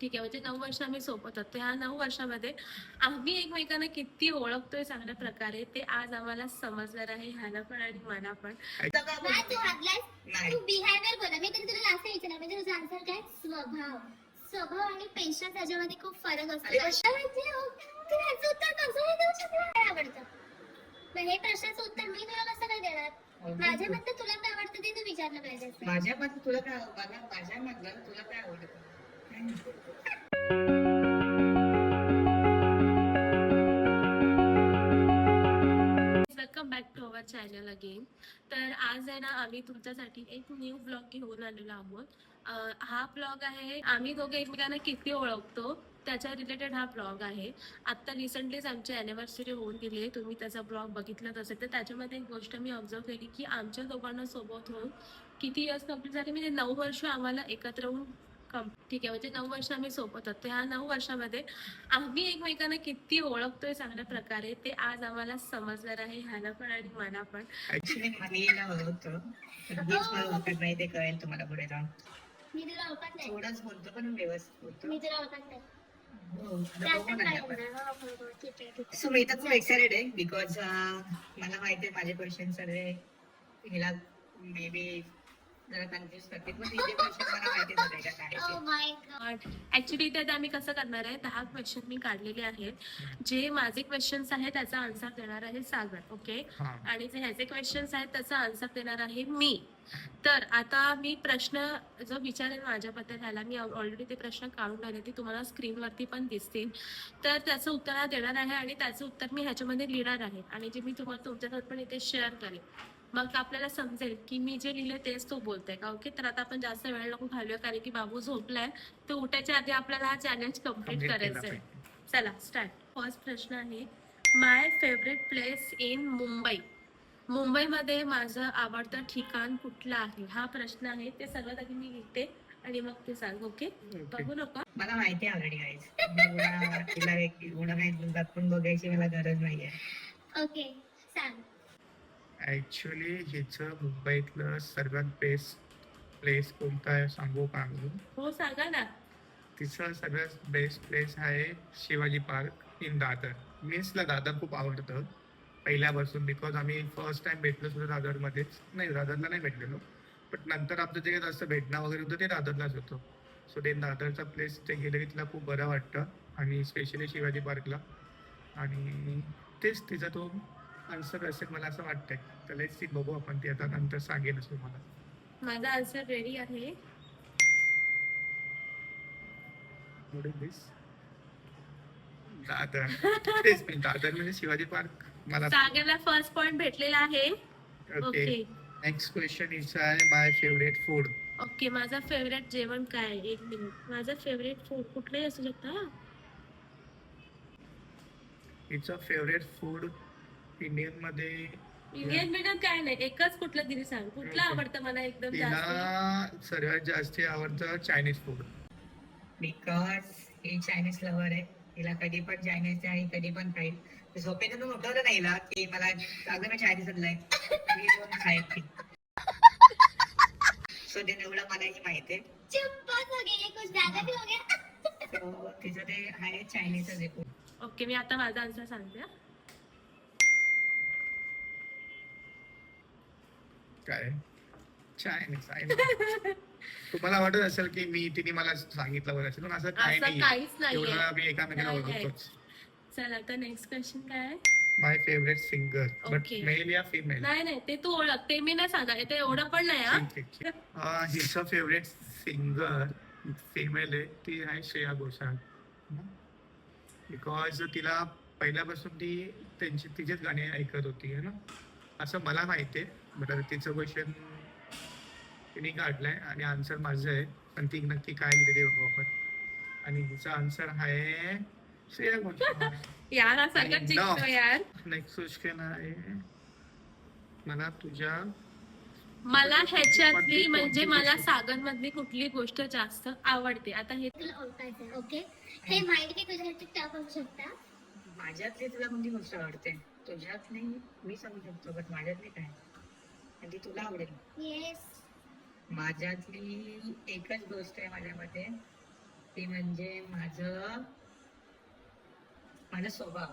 ठीक आहे म्हणजे नऊ वर्ष आम्ही सोबत होतो ह्या नऊ वर्षामध्ये आम्ही एकमेकांना किती ओळखतोय चांगल्या प्रकारे ते आज आम्हाला समजणार आहे ह्याला पण आणि मला पण. नाही तू हागलास? नाही तू बिहेवियर बोला मी तरी तुला लास्ट म्हणजे तुझा आन्सर काय? स्वभाव. स्वभाव आणि पेशन्स याच्यामध्ये खूप फरक असतो. हो, आवडतं? हे प्रश्नाचं उत्तर मी तुला कसं काय देणार? माझ्या मते तुला काय आवडतं ते तू विचारलं पाहिजे माझ्या मधलं तुला काय मला माझ्या मधलं तुला काय आवडतं. Welcome back to our channel again तर आज आहे ना आम्ही तुमच्यासाठी एक न्यू ब्लॉग घेऊन आलेलो आहोत. हा ब्लॉग आहे आम्ही दोघे एकमेकांना किती ओळखतो त्याच्या रिलेटेड हा ब्लॉग आहे. आत्ता रिसेंटलीच आमची अॅनिव्हर्सरी होऊन गेली आहे तुम्ही त्याचा ब्लॉग बघितलाच असेल. तर त्याच्यामध्ये एक गोष्ट मी ऑब्झर्व केली की आमच्या दोघांना सोबत होऊन किती इयर्स कंप्लीट झाले म्हणजे नऊ वर्ष आम्हाला एकत्र होऊन ठीक आहे. म्हणजे नऊ वर्ष आम्ही सोबत होतो ह्या नऊ वर्षामध्ये आम्ही एकमेकांना किती ओळखतोय चांगल्या प्रकारे ते आज आम्हाला समजणार आहे ह्याला पण आणि मला पण. नाही ते कळेल तुम्हाला पुढे जाऊन. मी तुला ओळखत नाही. थोडंच बोलतो पण व्यवस्थित बोलतो. मी तुला ओळखत नाही. हो? हो, हो, हो. सो मी तर खूप एक्साइटेड आहे बिकॉज मला माहिती आहे माझे क्वेश्चन सर्व हिला मे बी ऍक्च्युली त्यात आम्ही कसं करणार आहे? दहा क्वेश्चन मी काढलेले आहेत. जे माझे क्वेश्चन्स आहेत त्याचा आन्सर देणार आहे सागर ओके आणि जे ह्याचे क्वेश्चन्स आहेत त्याचा आन्सर देणार आहे मी. तर आता मी प्रश्न जो विचारेल माझ्याबद्दल ह्याला मी ऑलरेडी ते प्रश्न काढून ठेवले ते तुम्हाला स्क्रीनवरती पण दिसतील. तर त्याचं उत्तर हा देणार आहे आणि त्याचं उत्तर मी ह्याच्यामध्ये लिहिणार आहे. आणि जे मी तुम्हाला तुमच्यासोबत पण इथे शेअर करेन. मग आपल्याला समजेल की मी जे लिहिलंय तेच तो बोलतोय का? ओके तर आता आपण जास्त वेळ नको घालूया कारण की बाबू झोपलाय. तर उठायच्या आधी आपल्याला हा चॅलेंज कंप्लीट करायचा आहे चला स्टार्ट फर्स्ट प्रश्न आहे my favourite place in Mumbai मुंबईमध्ये माझं आवडतं ठिकाण कुठलं आहे? हा प्रश्न आहे ते सर्वात आधी मी लिहिते आणि मग ते सांग ओके? बघू नका. मला माहिती आहे ऑलरेडी गाईज तिला एक- बघायची मला गरज नाहीये. Okay, सांग. ऍक्च्युली हिचं मुंबईतलं सर्वात बेस्ट प्लेस कोणता आहे सांगू का मी हो सांगा ना. तिचं सगळ्यात बेस्ट प्लेस आहे शिवाजी पार्क इन दादर. मीन्सला दादर खूप आवडतं. पहिल्यापासून बिकॉज आम्ही फर्स्ट टाइम भेटलो सुद्धा दादरमध्येच. नाही दादरला नाही भेटलेलो. बट नंतर आमचं जे काही असं भेटणं वगैरे होतं ते दादरलाच होतं. सो ते दादरचा प्लेस ते गेलं की तिला खूप बरं वाटतं. आणि स्पेशली शिवाजी पार्कला. आणि तेच तिचा तो आन्सर असेल मला असं वाटतंय. तर लेट्स ती बघू आपण ती आता नंतर सांगेलच तुम्हाला. माझा आन्सर रेडी आहे. This? दादर. तेच मी दादर म्हणजे शिवाजी पार्क. मला सागरला फर्स्ट पॉइंट भेटलेला आहे. Okay okay next question is my favourite food okay माझा फेवरेट जेवण काय आहे? एक मिनिट माझं फेवरेट फूड कुठलंही असू शकतं हा? इट्स फेवरेट फूड इंडियनमध्ये इंडियन मीडियम काय नाही एकच कुठलं तरी सांग कुठलं. आवडतं मला एकदम जास्त तिला सर्वात जास्त आवडतं चायनीज फूड बिकॉज ही चायनीज लवर आहे तिला कधी पण चायनीज आहे कधी पण खाईल झोपेतून उठवलं नाही हिला की मला अगं मी चायनीज आणलंय मी सो ते एवढं मलाही माहिती आहे चुप बस हो गया, ये कुछ ज्यादा भी हो गया. तिचं ते आहे चायनीजच आहे food. ओके मी आता माझा आन्सर सांगते हा. काय? चायनीज आहे ना. तुम्हाला वाटत असेल की मी तिने मला सांगितलं बरं असेल पण असं काही असं नाही काहीच नाहीये. एवढं मी एकामेकाला नाही, नाही. ओळखतोच चला आता नेक्स्ट क्वेश्चन काय आहे? My favourite singer but Okay. Male या फिमेल नाही नाही ते तू ओळख ते मी नाही सांगा ते एवढं पण नाही हा. हिचं फेवरेट सिंगर फिमेल आहे ती आहे श्रेया घोषाल. बिकॉज तिला पहिल्यापासून ती त्यांची तिचेच गाणे ऐकत होती है ना? असं मला माहिती आहे. बरं तिचं क्वेश्चन तिने काढलंय आणि आन्सर माझं आहे. पण ती नक्की काय लिहिली बघू आपण. आणि हिचा आन्सर आहे श्रेया घोषाल. यार सगळं जिंकतो. यार. नेक्स्ट क्वेश्चन आहे. मला तुझ्या मला ह्याच्यातली म्हणजे मला? सागर मधली कुठली गोष्ट जास्त आवडते? आता हे तुला ओळखायचंय ओके? हे माहिती की तुझ्यासाठी टफ असू शकता? माझ्यातली तुला कोणती गोष्ट आवडते? तुझ्यातली मी सांगू शकतो बट माझ्यातली काय? आणि ती तुला आवडेल. येस माझ्यातली एकच गोष्ट आहे माझ्यामध्ये. ते म्हणजे माझं माझा स्वभाव.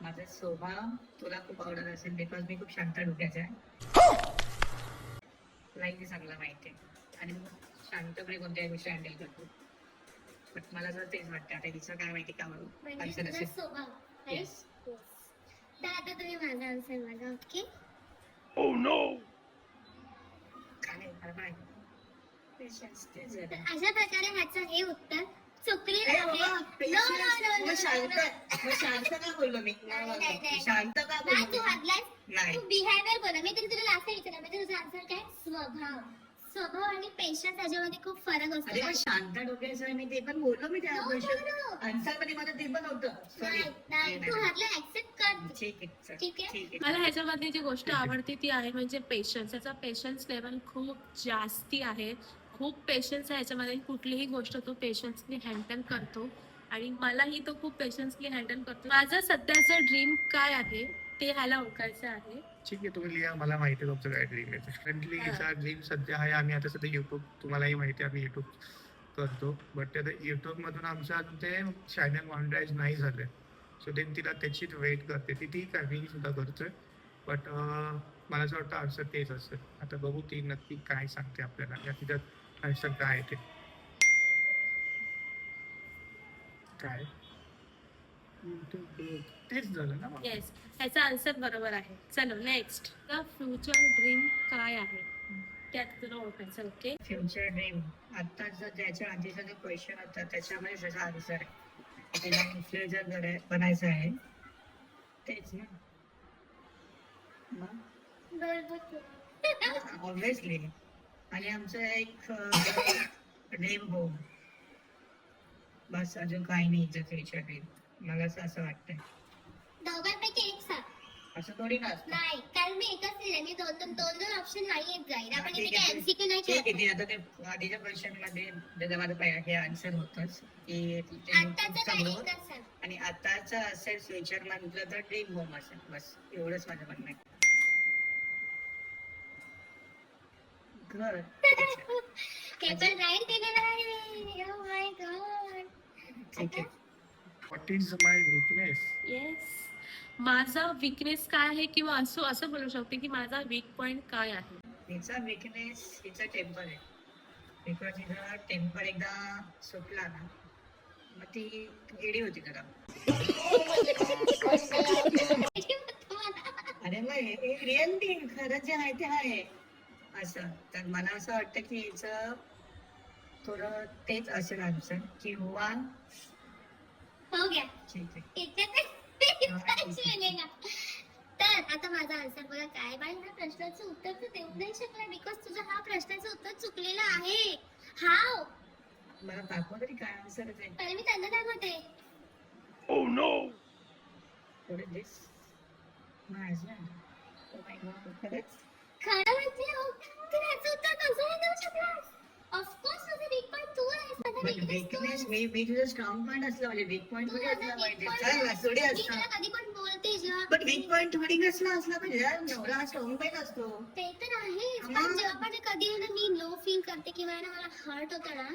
माझा स्वभाव तुला खूप आवडत असेल बिकॉज मी खूप शांत डोक्याचा आहे. तुलाही ते चांगलं माहिती आहे. आणि शांतपणे कोणत्याही गोष्टी हँडल करतो. बट मला जर तेच वाटतं आता हिचं काय माहिती का म्हणून म्हणजे तुझा स्वभाव? Yes. Yes. तुम्ही माझा आन्सर बघा ओके आहे. तर अशा प्रकारे ह्याचं हे उत्तर चुकलेलं अरे आहे. No, no, no, no, मग no, शांत no. मग शांत का बोललो मी? नाही, नाही, नाही. शांत का नाही बोललो तू मी? हातलास नाही. तू बिहेवियर बोला. मी तरी तुला लास्ट विचारलं. म्हणजे तुझा आन्सर काय? स्वभाव. स्वभाव आणि पेशन्स याच्यामध्ये खूप फरक असतो. अरे मग शांत डोक्याचं आहे मी ते पण बोललो मी त्या No, no, क्वेश्चन no. आन्सरमध्ये माझं ते पण होतं नाही सॉरी नाही तू हातला ऍक्सेप्ट कर. ठीक आहे चल, ठीक आहे. ठीक आहे. मला ह्याच्यामधली जी गोष्ट आवडते ती आहे म्हणजे पेशन्स याचा पेशन्स लेवल खूप जास्ती आहे. खूप पेशन्स आहे ह्याच्यामध्ये कुठलीही गोष्ट तो पेशन्सली हँडल करतो. आणि मलाही तो खूप पेशन्सली हँडल करतो. माझं सध्याचं ड्रीम काय आहे ते ह्याला ओळखायचं आहे. ठीक आहे तुम्ही लिहा मला माहिती आहे तुमचं काय ड्रीम आहे. फ्रेंडली हिचा ड्रीम सध्या आहे आम्ही आता सध्या युट्यूब तुम्हालाही माहिती आहे आम्ही युट्यूब करतो. बट आता युट्यूब मधून आमचं अजून ते चॅनल मॉनिटाईज नाही झालंय. सो देन तिला त्याचीच वेट करते. ती ठीक आहे मी सुद्धा करतोय. बट मला असं वाटतं आन्सर तेच असेल आता बघू ती नक्की काय सांगते आपल्याला. या तिच्यात आन्सर काय ते. काय? तेच झालं ना मग. येस ह्याचा आन्सर बरोबर आहे. चलो नेक्स्ट द फ्युचर ड्रीम काय आहे? त्यात तुला ओळखायचं ओके फ्युचर ड्रीम आता जर त्याच्या आधीचा जो क्वेश्चन होता त्याच्यामध्ये त्याचा आन्सर आहे. तिला इन्फ्लुएन्सर बनायचं आहे तेच ना. ऑब्विसली आणि आमचं एक ड्रीम होम बस अजून काही नाही फ्युचर ड्रीम मला असं असं वाटतंय. दोघांपैकी एक सांग. असं थोडी ना असतं. नाही कारण मी एकच दिले मी दोन दोन दोन दोन ऑप्शन नाही येत जाईल आपण ठीक इथे आहे. एमसीक्यू नाही ठीक आहे करत? ते आता ते आधीच्या माझं पहि- हे आन्सर होतच. की ते आत्ताचं काय? चांगलं एकच सांग. आणि आताच असेल फ्युचर म्हटलं तर ड्रीम होम असेल. बस एवढंच माझं म्हणणं आहे. घर. हे पण राईट दिलेलं आहे. Oh my God. ठीक आहे. What is my weakness yes माझा विकनेस काय आहे किंवा असं असं बोलू शकते की माझा वीक पॉइंट काय आहे? हिचा विकनेस हिचा टेम्पर आहे. बिकॉज हिचा टेम्पर एकदा सुटला ना मग ती गेडी होती जरा अरे मग हे रिअलिटी खरं जे आहे ते आहे. असं तर मला असं वाटतं की हिचं थोडं तेच असेल आन्सर किंवा हो गया ठीक. तर आता माझा आन्सर बघा काय बाई ह्या प्रश्नाचं उत्तर तू देऊ नाही शकला बिकॉज तुझं हा प्रश्नाचं उत्तर चुकलेलं आहे. हाव मला दाखवा तरी काय आन्सर आहे पहिले मी त्यांना दाखवते. माझ्या Oh my God, खरंच? खरं म्हणजे हो, तू ह्याचं उत्तर कसं नाही देऊ शकलास ऑफकोर्स तुझं वीक पॉईंट मी मी तुझं स्ट्रॉंग पॉईंट असला पाहिजे वीक पॉईंट थोडी असला पाहिजे. थोडी असला कधी पण बोलते जेव्हा पण वीक पॉईंट थोडी कसला असला पाहिजे यार एवढा स्ट्रॉंग पॉईंट असतो ते तर मग? पण जेव्हा पण कधी ना मी लो फील करते किंवा ना मला हर्ट होतं ना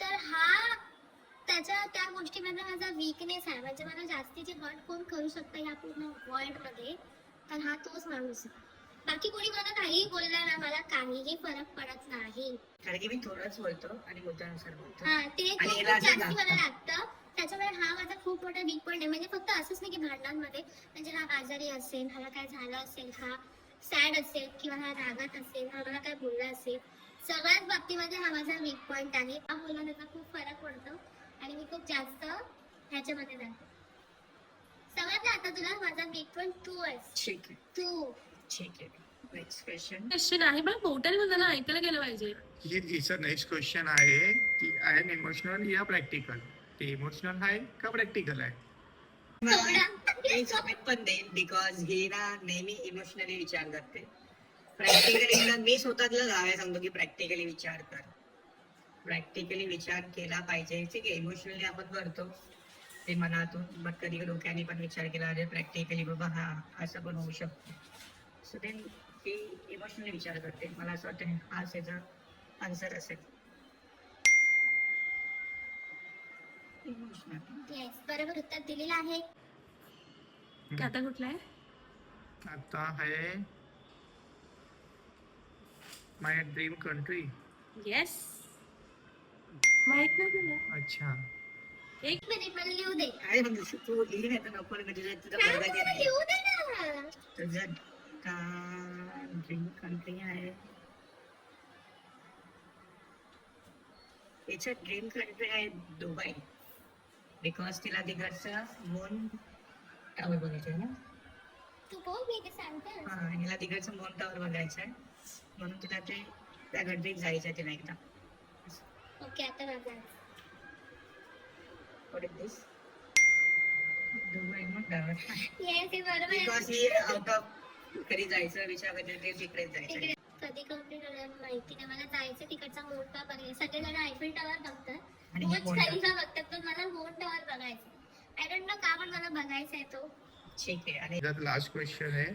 तर हा त्याच्या त्या गोष्टीमधला माझा वीकनेस आहे. म्हणजे मला जास्तीचे हर्ट कोण करू शकतं या पूर्ण वर्ल्डमध्ये तर हा तोच माणूस आहे. बाकी कोणी मला काहीही बोलला ना मला काहीही फरक पडत नाही. कारण की मी थोडंच बोलतो आणि मुद्द्यानुसार बोलतो. हा ते आणि खूप याला असं जास्ती लागतं. मला लागतं. त्याच्यामुळे हा माझा खूप मोठा वीक पॉईंट आहे. म्हणजे फक्त असंच नाही की भांडणांमध्ये. म्हणजे हा आजारी असेल ह्याला काय झालं असेल हा सॅड असेल किंवा हा रागात असेल हा मला काय बोलला असेल. सगळ्याच बाबतीमध्ये हा माझा वीक पॉईंट आहे. हा बोलला त्याचा खूप फरक पडतो. आणि मी खूप जास्त ह्याच्यामध्ये जाते. समजलं आता तुला? माझा वीक पॉईंट तू आहेस ठीक आहे. तू क्वेश्चन क्वेश्चन आहे पण पोर्टल ना ऐकायला गेलं पाहिजे. नेक्स्ट क्वेश्चन आहे की आय एम इमोशनल या प्रॅक्टिकल ते इमोशनल आहे का प्रॅक्टिकल आहे? पण देईन बिकॉज ही ना नेहमी इमोशनली विचार करते. प्रॅक्टिकली मी स्वतःला गावे सांगतो की प्रॅक्टिकली विचार कर. प्रॅक्टिकली विचार केला पाहिजे. ठीक आहे इमोशनली आपण करतो. ते मनातून बट कधी डोक्याने पण विचार केला पाहिजे प्रॅक्टिकली बाबा हा असं पण होऊ शकतो. सो देन ती इमोशनली विचार करते. मला असं वाटतं हाच याचा आन्सर असेल. इमोशनल येस बरोबर उत्तर दिलेलं आहे. आता कुठला आहे? आता आहे माय ड्रीम कंट्री येस माहीत नाही तुला? अच्छा. एक मिनिट मला लिहू दे. काय म्हणजे तू? लिहिली नाही तर नको म्हणजे तुझं मला लिहू दे ना. तुझं का ड्रीम कंट्री आहे? तिचं ड्रीम कंट्री आहे दुबई. बिकॉज तिला तिकडचं मून टावर बघायचं आहे ना? तू बोल मी ते सांगते. हा हिला तिकडचं मून टावर बघायचं आहे म्हणून तिला ते त्या कंट्रीत जायचं आहे तिला एकदा. ओके आता बघा What is this? Dubai moon tower हे बरोबर बिकॉज ही आउट ऑफ कधी जायचं विचार करते तिकडेच जायचं. कधी कंप्लीट होणार माहिती नाही. मला जायचं तिकडचा मून टॉवर बघायचा सगळेजण आयफिल टॉवर बघतात. आणि हे बुर्ज मून खलिफा बघतात पण मला मून टॉवर बघायचं आय डोंट नो का पण मला बघायचा आहे तो. ठीक आहे. आणि त्यात लास्ट क्वेश्चन आहे.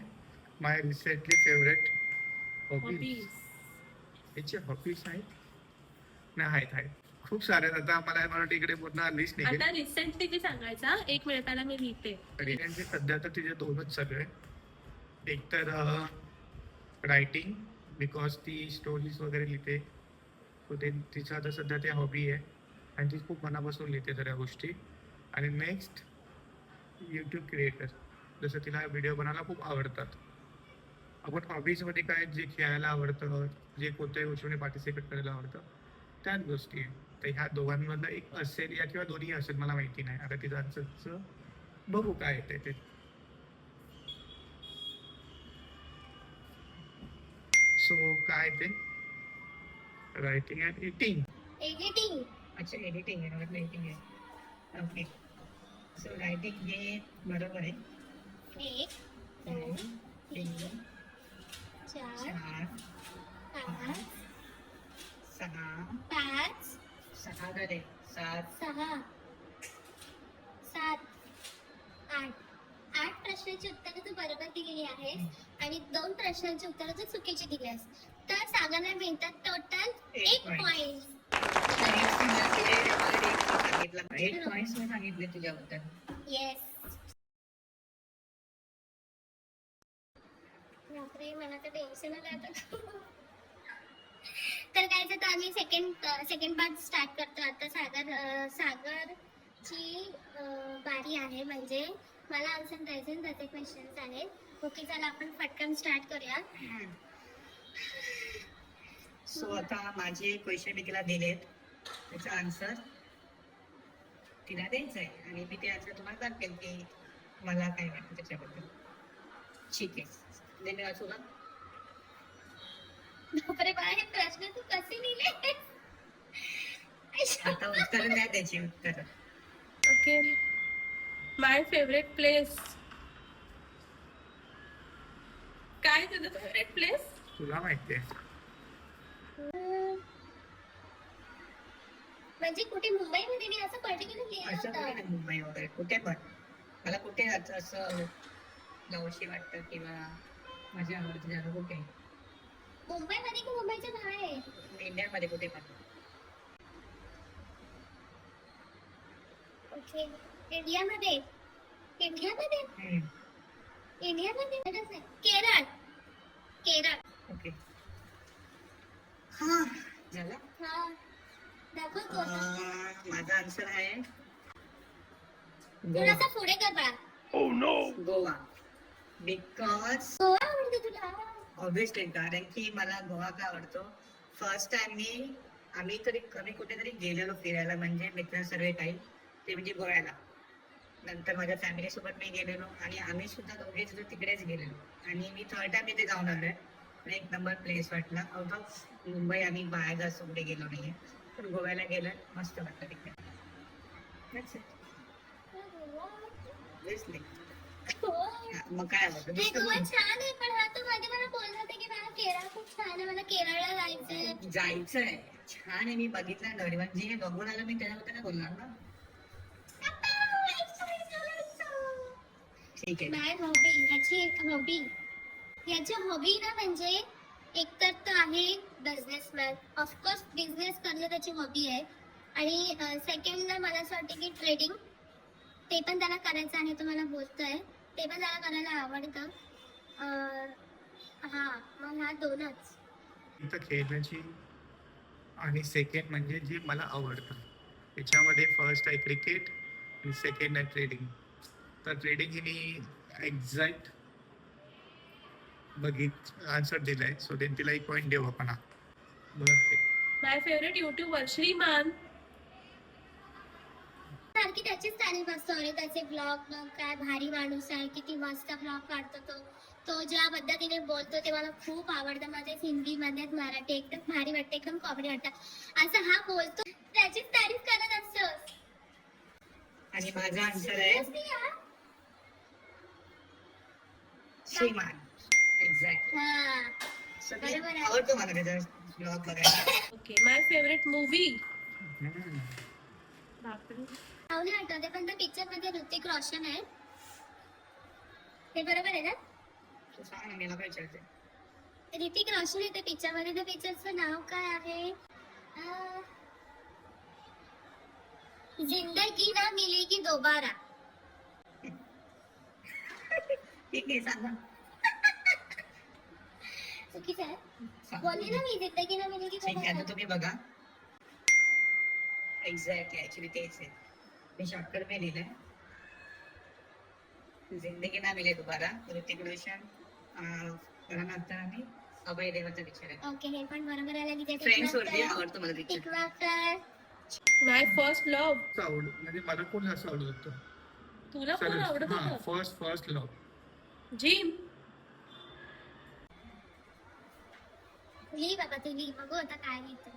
My recently favourite hobbies hobbies याचे हॉबीज आहेत. नाही आहेत आहेत. खूप सारे आहेत. आता आम्हाला मराठी इकडे पूर्ण लिस्ट निघेल. आता रिसेंटली ते सांगायचा एक मिनिट पहिला मी लिहिते. रिसेंटली सध्या तर तिचे दोनच चालू आहे एक तर रायटिंग बिकॉज ती स्टोरीज वगैरे लिहिते. सो ते तिचं आता सध्या ते हॉबी आहे. आणि ती खूप मनापासून लिहिते सगळ्या गोष्टी. आणि नेक्स्ट यूट्यूब क्रिएटर जसं तिला व्हिडिओ बनायला खूप आवडतात. आपण हॉबीजमध्ये काय जे खेळायला आवडतं जे कोणत्याही गोष्टीमध्ये पार्टिसिपेट करायला आवडतं त्याच गोष्टी आहे तर ह्या दोघांमधलं एक असेल या किंवा दोन्ही असेल मला माहिती नाही. आता तिचं बघू काय येते ते. सो काय ते रायटिंग अँड इटिंग एडिटिंग अच्छा एडिटिंग आहे मला एडिटिंग आहे ओके सो रायटिंग हे बरोबर आहे एक दोन, तीन चार चार पाच सहा पाच सहा झाले सात सहा सात आठ. आठ प्रश्नांची उत्तरं तू बरोबर दिलेली आहेस आणि दोन प्रश्नांची उत्तरं तू चुकीची दिली आहेस तर सागांना मिळतात टोटल एक. पॉइंट सांगितलं एट पॉईंट्स मी सांगितले तुझ्याबद्दल. येस बापरे मला तर टेन्शन तर काय तर आम्ही सेकंड सेकंड पार्ट स्टार्ट करतो. आता सागर सागरची बारी आहे म्हणजे मला आन्सर द्यायचे त्याचे क्वेश्चन्स आहेत. ओके चला आपण पटकन स्टार्ट करूया. सो आता माझे क्वेश्चन मी तिला दिलेत. त्याचा आन्सर तिला द्यायचा आहे आणि मी ते आन्सर तुम्हाला दाखवेल की मला काय वाटतं त्याच्याबद्दल. ठीक आहे. दे मी वाचू का बापरे हे प्रश्न तू कसे लिहिले? आता उत्तर द्या त्याची उत्तर. ओके माय फेवरेट प्लेस काय तुझं फेवरेट प्लेस तुला माहिती आहे म्हणजे कुठे मुंबईमध्ये मी असं पर्टिक्युलर लिहिलं असं कुठे होतं नाही मुंबई वगैरे? कुठे पण. मला कुठे जायचं असं जावशी वाटतं किंवा माझी आवडती जागा कुठे? मुंबईमध्ये की मुंबईच्या बाहेर? इंडियामध्ये कुठे पण. ओके इंडियामध्ये? इंडियामध्ये? इंडियामध्ये. केरळ. केरळ. ओके. हा. झालं? हा. दाखव माझा आन्सर आहे थोडासा पुढे कर बाळा गोवा. बिकॉज गोवा आवडते तुला. ऑब्विसली कारण की मला गोवा का आवडतो? फर्स्ट टाइम मी आम्ही तरी कमी कुठेतरी गेलेलो फिरायला म्हणजे मित्र सर्व काही ते म्हणजे गोव्याला. नंतर माझ्या फॅमिली सोबत मी गेलेलो आणि आम्ही सुद्धा दोघे सुद्धा तिकडेच गेलेलो. आणि मी थर्ड टाइम इथे जाऊन आलोय. एक नंबर प्लेस वाटला. आउट ऑफ मुंबई आम्ही बाहेर जास्त कुठे गेलो नाहीये. पण गोव्याला गेलं. मस्त वाटलं तिकडे. हा, मग काय आवडतं? छान आहे पण हा तू मध्ये मला बोलला होता की मला केरळ खूप छान आहे मला केरळला जायचंय. जायचंय. छान आहे. मी बघितलं. नरिमन जे बघून आलं. मी त्याच्याबद्दल बोलणार ना. ठीक आहे. माय हॉबी याची एक हॉबी. याची हॉबी ना म्हणजे एकतर तो आहे बिझनेसमॅन ऑफकोर्स बिझनेस करणं त्याची हॉबी आहे. आणि सेकंडला मला असं वाटतं की ट्रेडिंग ते पण त्याला करायचं आहे तो मला बोलतोय. ते पण त्याला करायला आवडतं. हा मग ह्या दोनच. इथं खेळण्याची आणि सेकंड म्हणजे जे मला आवडतं. त्याच्यामध्ये फर्स्ट आहे क्रिकेट आणि सेकंड आहे ट्रेडिंग तर ट्रेडिंग हिने एक्झॅक्ट बघित आन्सर दिलाय. सो देन तिला एक पॉईंट देऊ आपण माय फेवरेट युट्यूबर श्रीमान सारखी त्याचीच तारीफ असतो अरे त्याचे ब्लॉग काय भारी माणूस आहे किती मस्त ब्लॉग काढतो तो. तो ज्या पद्धतीने बोलतो ते मला खूप आवडतं. माझे हिंदी मध्ये मराठी एकदम भारी वाटतं एकदम कॉमेडी वाटतं. असं हा बोलतो. त्याचीच तारीफ करत असतो आणि माझा आन्सर आहे Seriously यार? श्रीमान एक्झॅक्ट हा बरोबर आहे. आवडतो मला त्याचा ब्लॉग बघायला ओके माय फेवरेट मूवी नाही आठवते पण त्या पिक्चरमध्ये ऋतिक रोशन आहे. हे बरोबर आहे ना? ऋतिक रोशन आहे त्या पिक्चरमध्ये. त्या पिक्चरचं नाव काय आहे? जिंदगी ना मिलेगी दोबारा. ठीक आहे सांगा. चुकीचं आहे सांग. बोलली ना मी जिंदगी ना ठीक आहे आता तुम्ही बघा. एक्झॅक्टली ऍक्च्युली तेच आहे. मी शॉर्टकट में लिहिलंय. जिंदगी ना मिले दोबारा. ऋतिक रोशन आणि अभय देवाचा पिक्चर आहे. ओके हे पण बरोबर की फ्रेंड्स वरती आवडतो मला पिक्चर टिकवाकर माय फर्स्ट लव्ह आवड म्हणजे मला कोण असं आवडत होतं? तुला कोण आवडत हा होतं? फर्स्ट फर्स्ट लव जिम लिही बाबा तू लिही बघू आता काय लिहितो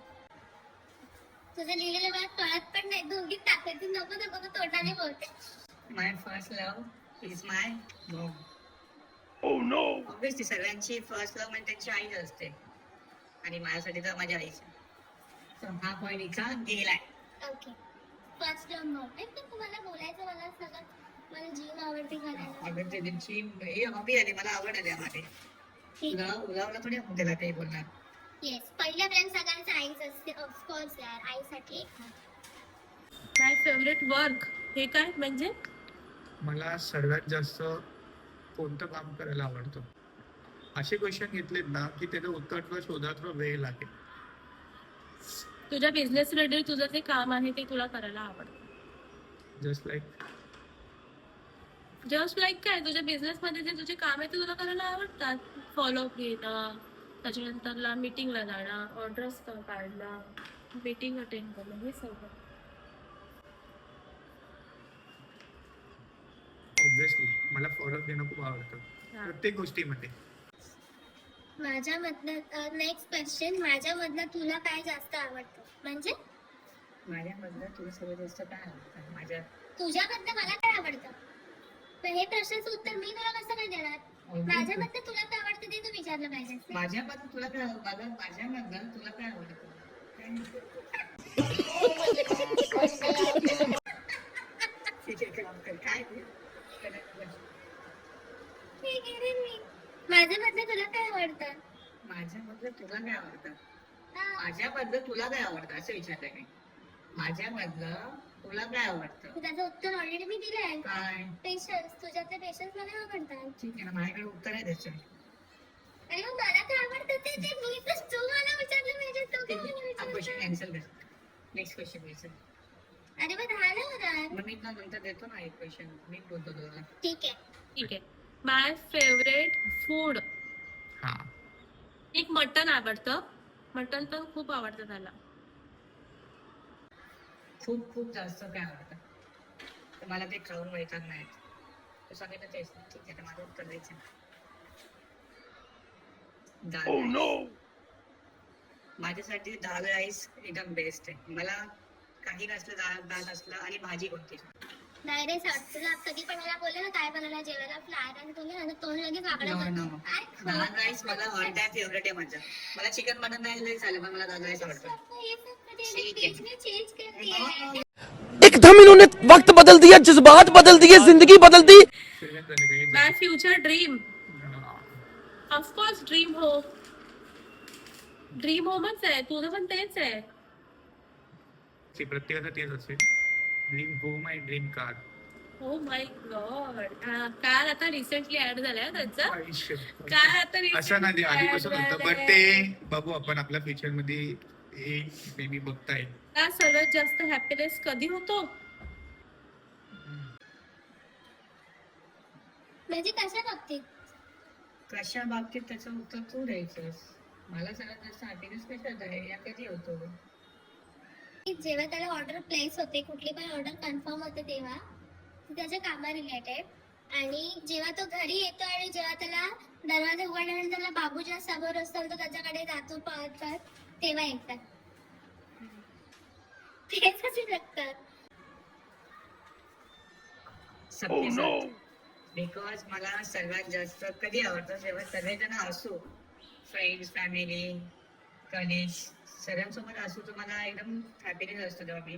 तुझं लिहिलेलं मला कळत पण नाही दोघीत टाकायचं नको नको तू तोंडाने बोलते. My first love is my mom obviously सगळ्यांची फर्स्ट लव्ह म्हणजे त्यांची आईच असते. आणि माझ्यासाठी तर माझ्या आईची. हा पॉईंट इथला गेलाय? ओके फर्स्ट नव्हते पण तुम्हाला बोलायचं मला सगळं. मला आवडते करायला अगं ते त्यांची हे हॉबी आली मला आवड आली तुला उलावला थोडी आपण त्याला काही बोलणार. येस पहिल्या फ्रेंड सगळ्यांचं आईच असते. ऑफकोर्स यार आईसाठी. एक माय फेवरेट वर्क हे काय म्हणजे? मला सर्वात जास्त कोणतं काम करायला आवडतं? असे क्वेश्चन घेतलेत ना की त्याचं उत्तर तुला शोधात वेळ लागेल. तुझ्या बिझनेस रिलेटेड तुझं जे काम आहे ते तुला करायला आवडतं. जस्ट लाईक जस्ट लाईक काय तुझ्या बिझनेस मध्ये जे तुझे काम आहे ते तुला करायला आवडतात? फॉलोअप घेणं त्याच्यानंतरला मीटिंगला जाणं ऑर्डर्स काढणं मीटिंग अटेंड करणं हे सगळं. ऑब्विसली मला फॉलोअप घेणं खूप आवडतं. हा. प्रत्येक गोष्टीमध्ये. माझ्या मधनं नेक्स्ट क्वेश्चन माझ्या मधनं तुला काय जास्त आवडतं? म्हणजे? माझ्यामधलं तुला सर्वात जास्त काय आवडतं? माझ्या तुझ्यामधनं मला काय आवडतं? हे प्रश्नाचं उत्तर मी तुला कसं काय देणार? माझ्यामधनं तुला काय आवडतं ते तू विचारलं पाहिजे. माझ्यामधलं तुला काय मला माझ्यामधलं तुला काय आवडतं. काय ते? ठीक आहे रे मी. माझ्यामधनं तुला काय आवडतं? माझ्यामधलं तुला काय आवडतं? हा, माझ्यामधलं तुला काय आवडतं? असं विचारलंय मी. माझ्यामधलं तुला काय आवडतं? त्याचं उत्तर ऑलरेडी मी दिलंय. काय? पेशन्स तुझ्यातले पेशन्स मला आवडतात ठीक आहे ना माझ्याकडे उत्तर आहे त्याचं. आणि मग मला काय आवडतं ते? ते मी तर तू मला विचारलं पाहिजे तू काय मला क्वेश्चन विचारलं. कॅन्सल कर. नेक्स्ट क्वेश्चन विचार अरे मग झालं मग मी तुला नंतर देतो ना एक क्वेश्चन मी बोलतो तुला. ठीक आहे. ठीक आहे. माय फेवरेट फूड हा. एक मटन आवडतं. मटन तर खूप आवडतं त्याला. खूप खूप जास्त काय आवडतं. तर मला ते खाऊन वैताग नाही. तू सांगितलं तेच. ठीक आहे तर माझं उत्तर द्यायचं दाल rice. माझ्यासाठी दाल राईस एकदम बेस्ट आहे. मला काही नसलं दाल दाल असलं आणि भाजी कोणती? नाही रे सर तुला कधी पण मला बोलले ना काय बनवलं जेवायला फ्लाय राईस बोलले ना तर तोंड लगेच करतो. no. काय दाल? राईस मला ऑल टाइम फेवरेट आहे माझं. मला चिकन बनत नाही तरी चालेल पण मला दाल राईस आवडतं. है एकदम इन्होंने वक्त बदल दिया जज्बात बदल दिए जिंदगी बदल दी। माय फ्युचर ड्रीम हा. Of course dream home dream होमच आहे तुझं पण तेच आहे ते प्रत्येकाचं तेच असेल ड्रीम होम ड्रीम कार हो माय गॉड कार आता रिसेंटली ऍड झालाय त्यांचा। कार आता असं नाही आधीपासून होतं. बट झालंय. ते बघू आपण आपल्या फ्युचरमध्ये हे बेबी बघताय का सर्वात जास्त हॅपीनेस कधी होतो? म्हणजे कशा बाबतीत? कशा बाबतीत त्याचं उत्तर तू द्यायचंस? मला सगळ्यात जास्त हॅपीनेस कशात आहे? या कधी होतो? की जेव्हा त्याला ऑर्डर प्लेस होते कुठली पण ऑर्डर कन्फर्म होते तेव्हा ती त्याच्या कामा रिलेटेड आणि जेव्हा तो घरी येतो आणि जेव्हा त्याला दरवाजा उघडल्यानंतर त्याला बाबूच्या समोर असतो तो त्याच्याकडे जातो पळत पळत तेव्हा येतात. तेच असू शकतात बिकॉज मला सर्वात जास्त कधी आवडतं जेव्हा सगळेजण असो फ्रेंड्स फॅमिली कलिग्स सगळ्यांसोबत असो तर मला एकदम हॅपीनेस असतो तेव्हा मी.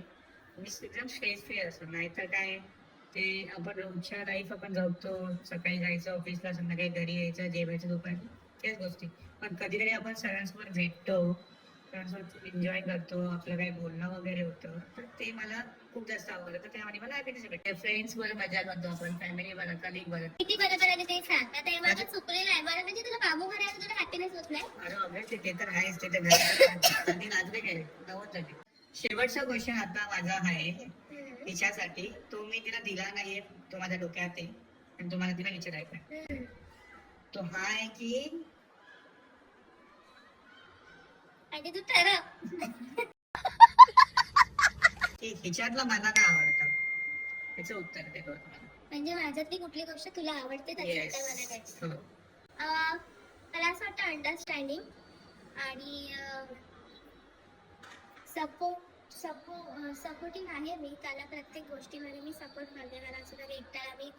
मी एकदम स्ट्रेस फ्री असतो. नाहीतर काय ते आपण रोजच्या लाईफ आपण जगतो. सकाळी जायचं ऑफिसला संध्याकाळी घरी यायचं जेवायचं दुपारी. त्याच गोष्टी. पण कधीतरी आपण सगळ्यांसोबत भेटतो. सगळ्यांसोबत एन्जॉय करतो आपलं काही बोलणं वगैरे होतं. तर ते मला खूप जास्त आवडतं तर त्यामध्ये मला हॅपीनेस भेटते फ्रेंड्स बरोबर मजा करतो आपण फॅमिली बरोबर कलिग बरोबर किती बरोबर आहे ते सांग. आता एवढं चुकलेलं आहे. बरं म्हणजे तुला बाबू घरी आलं तुला हॅपीनेस होत नाही? अरे ऑब्विसली ते तर आहेच. ते तर कधी नाचले काय? नवत झाले. शेवटचा क्वेश्चन आता माझा आहे. तिच्यासाठी. तो मी तिला दिला नाहीये. तो माझ्या डोक्यात आहे. आणि तो मला तिला विचारायचा. तो हा आहे की आणि तू ठरव हिच्यातला मला काय आवडतं त्याचं उत्तर दे बघ मला म्हणजे माझ्यातली कुठली गोष्ट तुला आवडते त्याची Yes. उत्तर मला द्यायचं. हो. अं, मला असं वाटतं अंडरस्टँडिंग आणि सपोर्ट सपो सपोर्टिंग आहे मी त्याला प्रत्येक गोष्टीमध्ये मी सपोर्ट करते कारण असं कधी एकट्याला मी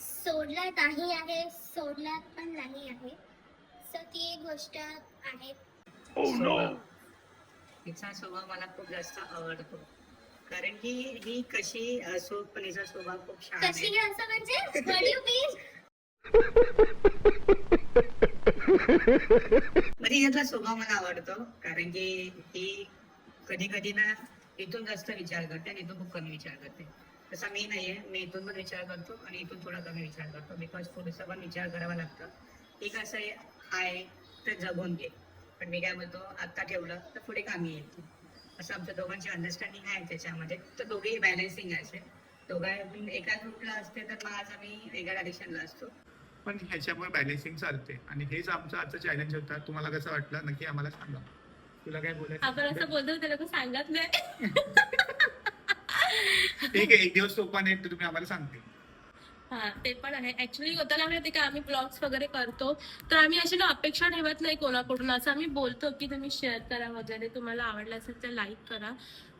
सोडला नाही आहे सोडला पण नाही आहे सो ती एक गोष्ट आहे. हिचा स्वभाव मला खूप जास्त आवडतो. कारण की ही कशी असो पण हिचा स्वभाव खूप छान कशी आहे असं म्हणजे? What do you mean? म्हणजे याचा स्वभाव मला आवडतो. कारण की ही कधी कधी ना इथून जास्त विचार करते आणि इथून खूप कमी विचार करते. तसा मी नाहीये. मी इथून पण विचार करतो आणि इथून थोडा कमी विचार करतो. बिकॉज थोडंसं पण विचार करावा लागतं. एक असं आहे आहे तर जगून घे. पण मी काय म्हणतो आता ठेवलं तर पुढे कामी येते असं आमच्या दोघांची अंडरस्टँडिंग आहे त्याच्यामध्ये. तर दोघेही बॅलन्सिंग आहे दोघा एकाच ग्रुपला असते तर मग आज आम्ही वेगळ्या डिरेक्शनला असतो. पण ह्याच्यामुळे बॅलेन्सिंग चालते. आणि हेच आमचं आजचं चॅलेंज होता. तुम्हाला कसं वाटलं? नक्की आम्हाला सांगा. तुला काय आपण असं बोलायचं बोलतो ते लोक सांगत नाही. ठीक आहे एक दिवस पण आहे तर तुम्ही आम्हाला सांगते हा ते पण आहे. ऍक्च्युली होताना माहिती का आम्ही ब्लॉग्स वगैरे करतो. तर आम्ही अशी ना अपेक्षा ठेवत नाही कोणाकडून. असं आम्ही बोलतो की तुम्ही शेअर करा वगैरे. तुम्हाला आवडलं असेल तर लाईक करा.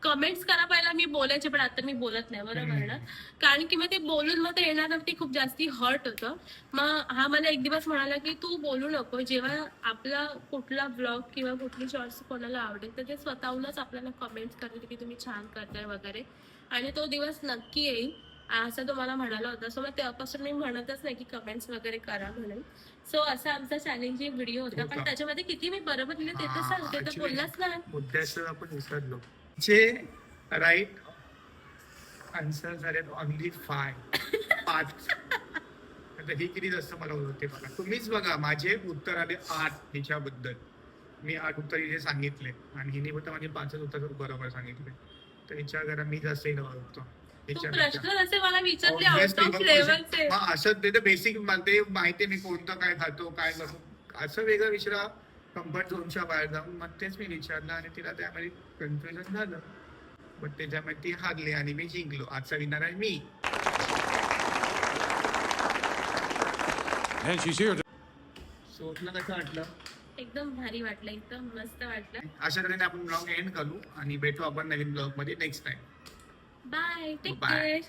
कमेंट्स करा पहिला. मी बोलायचे पण आता मी बोलत नाही. बरोबर ना? कारण की मग ते बोलून मग ते येण्यावरती खूप जास्ती हर्ट होतं. मग हा मला एक दिवस म्हणाला की तू बोलू नको. जेव्हा आपला कुठला ब्लॉग किंवा कुठली शॉर्ट्स कोणाला आवडेल तर ते स्वतःहूनच आपल्याला कमेंट्स करेल की तुम्ही छान करताय वगैरे. आणि तो दिवस नक्की येईल. असं तो मला म्हणाला होता. सो मग तेव्हापासून मी म्हणतच नाही की कमेंट्स वगैरे करा म्हणून. सो असा आमचा चॅलेंजिंग व्हिडिओ होता. पण होता. त्याच्यामध्ये किती मी बरोबर लिहिलं ते तर सांगते तर. बोललाच नाही. मुद्द्याचं आपण विसरलो. जे राईट आन्सर झाले ऑनली फाय पाच. आता ही किती जास्त मला होते बघा. तुम्हीच बघा माझे उत्तर आले आठ हिच्याबद्दल मी आठ उत्तर हिचे सांगितले. आणि हिने फक्त माझे पाचच उत्तर बरोबर सांगितले. तर विचार करा मी जास्त हिला ओळखतो. तू विचार प्रश्न जसे मला विचारले Obviously, आउट ऑफ मग लेवलचे मग असं ते तर बेसिक ते माहिती मी कोणतं काय खातो काय करतो असं वेगळं विचारा. कम्फर्ट झोनच्या बाहेर जाऊन मग तेच मी विचारलं आणि तिला त्यामध्ये कन्फ्युजन झालं. पण त्याच्यामध्ये ती हारली आणि मी जिंकलो. आजचा विनर आहे मी. And she's here. सो तुला कसं वाटलं? एकदम भारी वाटलं एकदम मस्त वाटलं. अशा तऱ्हेने आपण ब्लॉग एंड करू आणि भेटू आपण नवीन ब्लॉगमध्ये next time Bye. Take Bye. care.